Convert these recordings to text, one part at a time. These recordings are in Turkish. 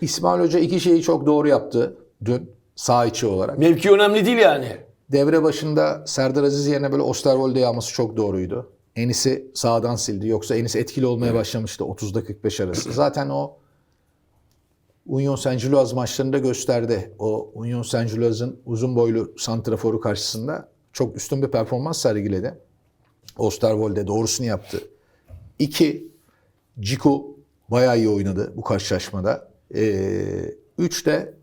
İsmail Hoca iki şeyi çok doğru yaptı dün sağ içi olarak. Mevki önemli değil yani. Devre başında Serdar Aziz yerine böyle Osterwolde alması çok doğruydu. Enis'i sağdan sildi. Yoksa Enis etkili olmaya başlamıştı 30'da 45 arası. Zaten o Union Saint-Gilloise maçlarında gösterdi. O Union Saint-Gilloise'ın uzun boylu santraforu karşısında çok üstün bir performans sergiledi. Osterwolde doğrusunu yaptı. İki, Ciku bayağı iyi oynadı bu karşılaşmada. Ee, üç de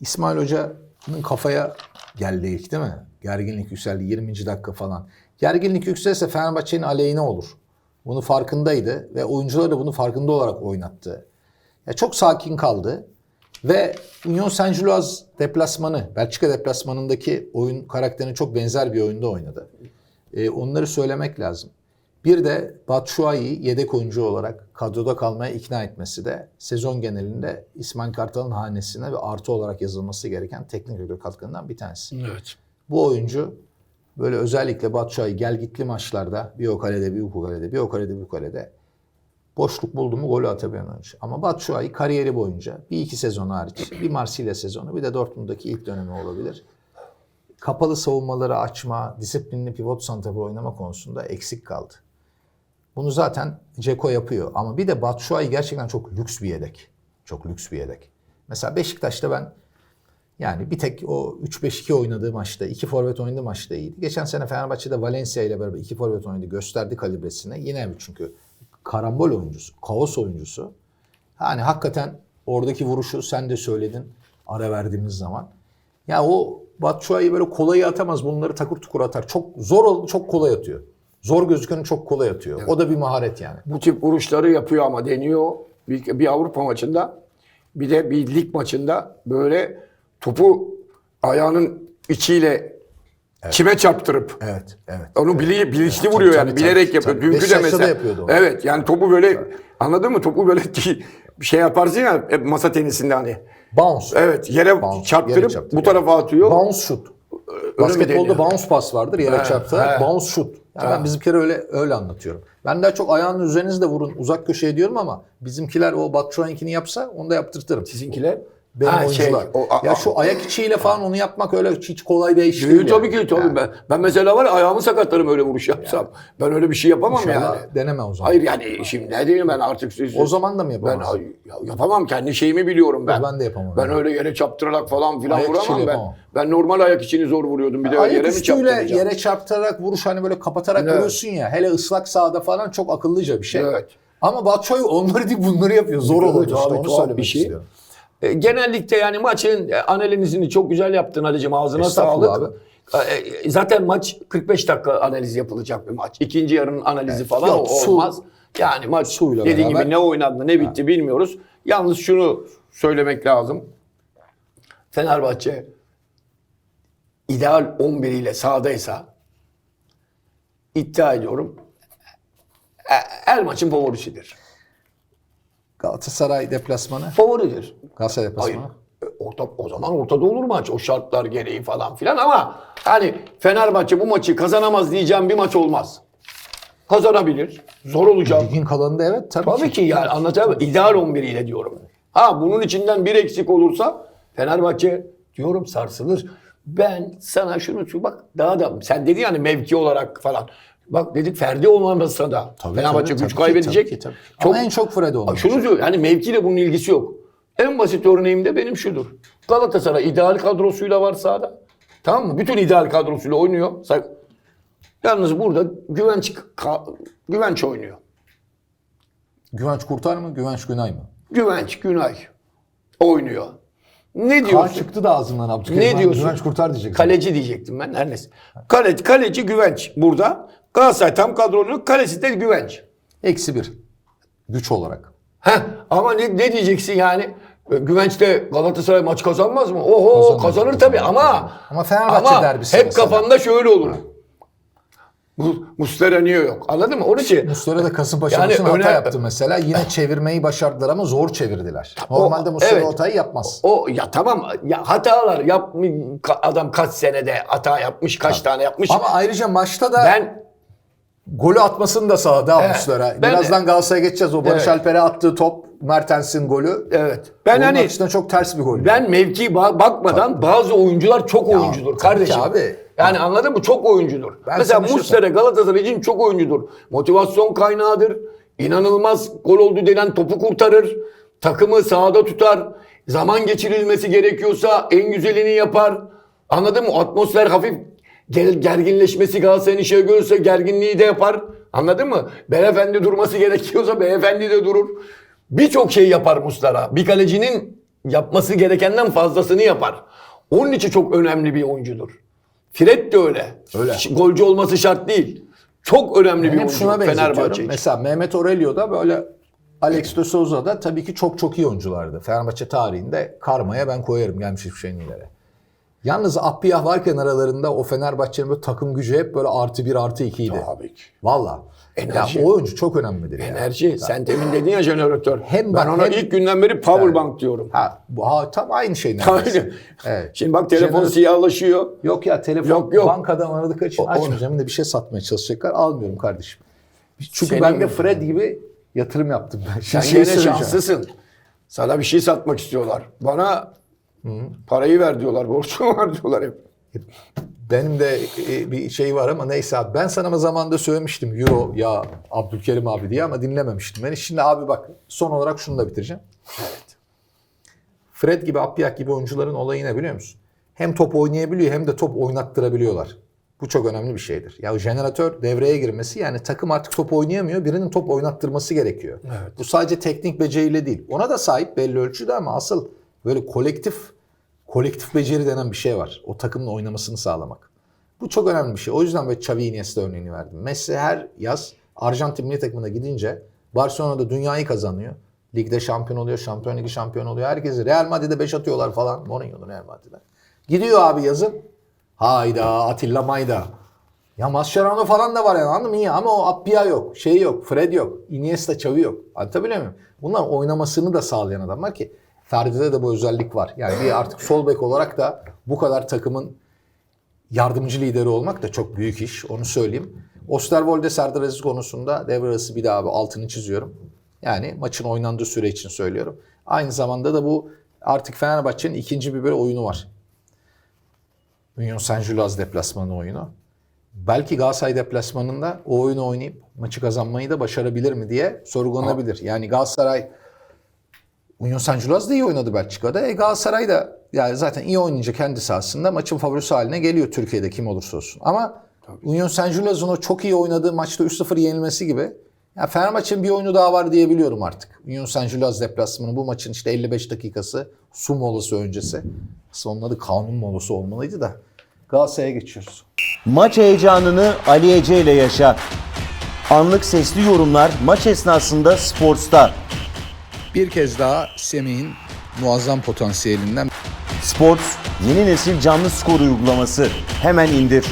İsmail Hoca'nın kafaya geldi ilk değil mi? Gerginlik yükseldi 20. dakika falan. Gerginlik yükselse Fenerbahçe'nin aleyhine olur. Bunu farkındaydı ve oyuncuları da bunu farkında olarak oynattı. Ya çok sakin kaldı ve Union Saint-Gilloise deplasmanı, Belçika deplasmanındaki oyun karakterine çok benzer bir oyunda oynadı. Ee, onları söylemek lazım. Bir de Batshuayi'yi yedek oyuncu olarak kadroda kalmaya ikna etmesi de sezon genelinde İsmail Kartal'ın hanesine ve artı olarak yazılması gereken teknik direktör katkılarından bir tanesi. Evet. Bu oyuncu böyle özellikle Batshuayi gel gitli maçlarda bir o kalede bir bu kalede bir o kalede bir bu kalede boşluk buldu mu golü atabilen oyuncu. Ama Batshuayi kariyeri boyunca bir iki sezon hariç bir Marsilya sezonu bir de Dortmund'daki ilk dönemi olabilir. Kapalı savunmaları açma, disiplinli pivot santrafor oynama konusunda eksik kaldı. Bunu zaten Ceko yapıyor. Ama bir de Batshuayi gerçekten çok lüks bir yedek. Çok lüks bir yedek. Mesela Beşiktaş'ta ben yani bir tek o 3-5-2 oynadığı maçta, iki forvet oynadığı maçta iyiydi. Geçen sene Fenerbahçe'de Valencia ile beraber iki forvet oynadı. Gösterdi kalibresini. Yine mi? Çünkü karambol oyuncusu, kaos oyuncusu. Hani hakikaten oradaki vuruşu sen de söyledin ara verdiğimiz zaman. Ya o Batshuayi böyle kolay atamaz. Bunları takır tukur atar. Çok zor ol, çok kolay atıyor. Zor gözüken'i çok kolay atıyor. O da bir maharet yani. Bu tip vuruşları yapıyor ama deniyor. Bir, bir Avrupa maçında bir de bir lig maçında böyle topu ayağının içiyle kime çarptırıp Evet, evet. onu bili, bilinçli vuruyor tabii, yani tabii, bilerek tabii, yapıyor. tabii. Dünkü de mesela. yapıyordu onu. Evet yani topu böyle anladın mı? Topu böyle bir şey yaparsın ya hep masa tenisinde hani. Bounce. Evet yere Bounce, çarptırıp yere çarptırıyor. bu tarafa atıyor. Bounce mi Basketbolda bounce pas vardır yere He, çarptı. he. Bounce shoot. Yani ben bizimkileri öyle öyle anlatıyorum. Ben daha çok ayağının üzerinizde vurun uzak köşeye diyorum ama bizimkiler o Batshuayi'nkini yapsa onu da yaptırtırım. Sizinkiler. Benim Ha, şey, oyuncular. o- a- ya şu ayak içiyle falan onu yapmak öyle hiç kolay bir iş Değil, tabii yani. ki tabii. Yani Ben, ben mesela var ya ayağımı sakatlarım öyle vuruş yapsam. Ben öyle bir şey yapamam inşallah yani. deneme o zaman. Hayır yani şimdi ne diyeyim ben artık siz, O zaman da mı ben yapamazsın? ay- ya yapamam kendi şeyimi biliyorum ben. Ben de yapamam Ben yani. öyle yere çaptırarak falan filan Ayak vuramam ben. yapamam. Ben normal ayak içini zor vuruyordum bir de Ayak yere mi çaptıracağım? yere çarptırarak vuruş hani böyle kapatarak Evet. vuruyorsun ya. Hele ıslak sahada falan çok akıllıca bir şey. Evet. Ama Batshuayi onları değil bunları yapıyor. Zor Evet, oluyor işte abi, onu söylemek bir şey. istiyorum. E, genellikle yani maçın e, analizini çok güzel yaptın Ali'cim ağzına Estağfurullah sağlık. E, Zaten maç 45 dakika analiz yapılacak bir maç. İkinci yarının analizi falan Yok, su- olmaz. Yani maç Suyla dediğin beraber. gibi ne oynandı ne bitti bilmiyoruz. Yalnız şunu söylemek lazım. Fenerbahçe ideal 11 ile sahadaysa iddia ediyorum e- her maçın favorisidir. Galatasaray deplasmanı. Favoridir. Galatasaray deplasmanı. E, Orta, o zaman ortada olur maç. O şartlar gereği falan filan ama hani Fenerbahçe bu maçı kazanamaz diyeceğim bir maç olmaz. Kazanabilir. Zor olacak. Ligin kalanında evet tabii, Tabii ki yani anlatamam. İdeal 11 ile diyorum. Ha bunun içinden bir eksik olursa Fenerbahçe diyorum sarsılır. Ben sana şunu şu bak daha da sen dedi yani mevki olarak falan. Bak dedik Ferdi olmamasa da Tabii, Fenerbahçe tabii, güç tabii ki, kaybedecek. tabii ki, tabii ki. Çok, Ama en çok Fred olmuş. Şunu söylüyorum yani mevkiyle bunun ilgisi yok. En basit örneğim de benim şudur. Galatasaray ideal kadrosuyla var sahada. Tamam mı? Bütün ideal kadrosuyla oynuyor. Yalnız burada güvenç güvenç oynuyor. Güvenç Kurtar mı? Güvenç Günay mı? Güvenç Günay oynuyor. Ne Kar diyorsun? çıktı da ağzından Abdülkerim. Ne diyorsun? Güvenç Kurtar diyeceksin. Kaleci diyecektim ben her neyse. Kale, kaleci Güvenç burada. Galatasaray tam kadrolu. Kalesi de Güvenç. Eksi bir. Güç olarak. Heh, ama ne, ne diyeceksin yani? E, Güvenç'te Galatasaray maç kazanmaz mı? Oho Kazanır, kazanır, tabii ama Ama Fenerbahçe ama derbisi hep mesela. kafanda şöyle olur. Bu Muslera niye yok? Anladın mı? Onun için Muslera da Kasımpaşa Yani maçında hata öne- yaptı mesela. Yine çevirmeyi başardılar ama zor çevirdiler. Normalde Muslera evet. o hatayı yapmaz. o ya tamam ya hatalar yap adam kaç senede hata yapmış, kaç tane yapmış. Ama ayrıca maçta da ben golü atmasını da sağladı ha Evet, ben Birazdan Galatasaray'a geçeceğiz. O Barış Evet. Alper'e attığı top Mertens'in golü. Evet. Ben Onun hani çok ters bir gol. ben mevki ba- bakmadan bazı oyuncular çok oyuncudur tabii kardeşim. abi. Yani anladın mı? Çok oyuncudur. Ben Mesela şey Muslera Galatasaray için çok oyuncudur. Motivasyon kaynağıdır. İnanılmaz gol oldu denen topu kurtarır. Takımı sahada tutar. Zaman geçirilmesi gerekiyorsa en güzelini yapar. Anladın mı? Atmosfer hafif ger- gerginleşmesi Galatasaray'ın işe görürse gerginliği de yapar. Anladın mı? Beyefendi durması gerekiyorsa beyefendi de durur. Birçok şey yapar Muslera. Bir kalecinin yapması gerekenden fazlasını yapar. Onun için çok önemli bir oyuncudur. Fred de öyle. Öyle. Golcü olması şart değil. Çok önemli bir Ben hep oyuncu şuna. Fenerbahçe için. Mesela Mehmet Aurelio da böyle Alex de Souza da tabii ki çok çok iyi oyunculardı. Fenerbahçe tarihinde karmaya ben koyarım gelmiş hiçbir şeyin ileri. Yalnız Appiyah varken aralarında o Fenerbahçe'nin böyle takım gücü hep böyle artı bir artı ikiydi. Tabii ki. Valla. Ya Enerji. o oyuncu çok önemlidir yani. Enerji. Sen demin dedin ya jeneratör. Hem ben bak, ona hem- ilk günden beri power bank diyorum. Ha, bu, ha tam aynı şey neredeyse. Evet. Şimdi bak telefon Jeneratör- siyahlaşıyor. Yok ya telefon Yok, yok. bankadan aradıkları için açmayacağım. De bir şey satmaya çalışacaklar. Almıyorum kardeşim. Çünkü Senin- ben de Fred gibi yatırım yaptım ben. Sen gene söyleyeceğim. şanslısın. Sana bir şey satmak istiyorlar. Bana parayı ver diyorlar. Borcum var diyorlar hep. Benim de e, bir şey var ama neyse abi. Ben sana ama zamanında söylemiştim Euro ya Abdülkerim abi diye ama dinlememiştim beni. Şimdi abi bak son olarak şunu da bitireceğim. Evet. Fred gibi Appiah gibi oyuncuların olayı ne biliyor musun? Hem top oynayabiliyor hem de top oynattırabiliyorlar. Bu çok önemli bir şeydir. Ya jeneratör devreye girmesi yani takım artık top oynayamıyor. Birinin top oynattırması gerekiyor. Evet. Bu sadece teknik beceriyle değil. Ona da sahip belli ölçüde ama asıl böyle kolektif kolektif beceri denen bir şey var. O takımın oynamasını sağlamak. Bu çok önemli bir şey. O yüzden böyle Xavi Iniesta örneğini verdim. Messi her yaz Arjantin milli takımına gidince Barcelona'da dünyayı kazanıyor. Ligde şampiyon oluyor, Şampiyon Ligi şampiyon oluyor. Herkesi Real Madrid'e 5 atıyorlar falan. Mourinho'nun Real Madrid'e. Gidiyor abi yazın. Hayda Atilla Mayda. Ya Mascherano falan da var yani anladın mı? İyi ama o Appia yok. Şey yok. Fred yok. Iniesta Xavi yok. Anlatabiliyor muyum? Bunlar oynamasını da sağlayan adamlar ki Ferdi'de de bu özellik var. Yani bir artık sol bek olarak da bu kadar takımın yardımcı lideri olmak da çok büyük iş. Onu söyleyeyim. Osterwolde Serdar Aziz konusunda devre arası bir daha abi altını çiziyorum. Yani maçın oynandığı süre için söylüyorum. Aynı zamanda da bu artık Fenerbahçe'nin ikinci bir böyle oyunu var. Union Saint-Gilloise deplasmanı oyunu. Belki Galatasaray deplasmanında o oyunu oynayıp maçı kazanmayı da başarabilir mi diye sorgulanabilir. Yani Galatasaray Union Saint-Gilloise da iyi oynadı Belçika'da. E Galatasaray da yani zaten iyi oynayınca kendi sahasında maçın favorisi haline geliyor Türkiye'de kim olursa olsun. Ama Union Saint-Gilloise'un o çok iyi oynadığı maçta 3-0 yenilmesi gibi ya Fenerbahçe'nin bir oyunu daha var diyebiliyorum artık. Union Saint-Gilloise deplasmanı bu maçın işte 55 dakikası su molası öncesi. Aslında onun adı kanun molası olmalıydı da. Galatasaray'a geçiyoruz. Maç heyecanını Ali Ece ile yaşa. Anlık sesli yorumlar maç esnasında Sports'ta. Bir kez daha Semih'in muazzam potansiyelinden Sports yeni nesil canlı skor uygulaması. Hemen indir.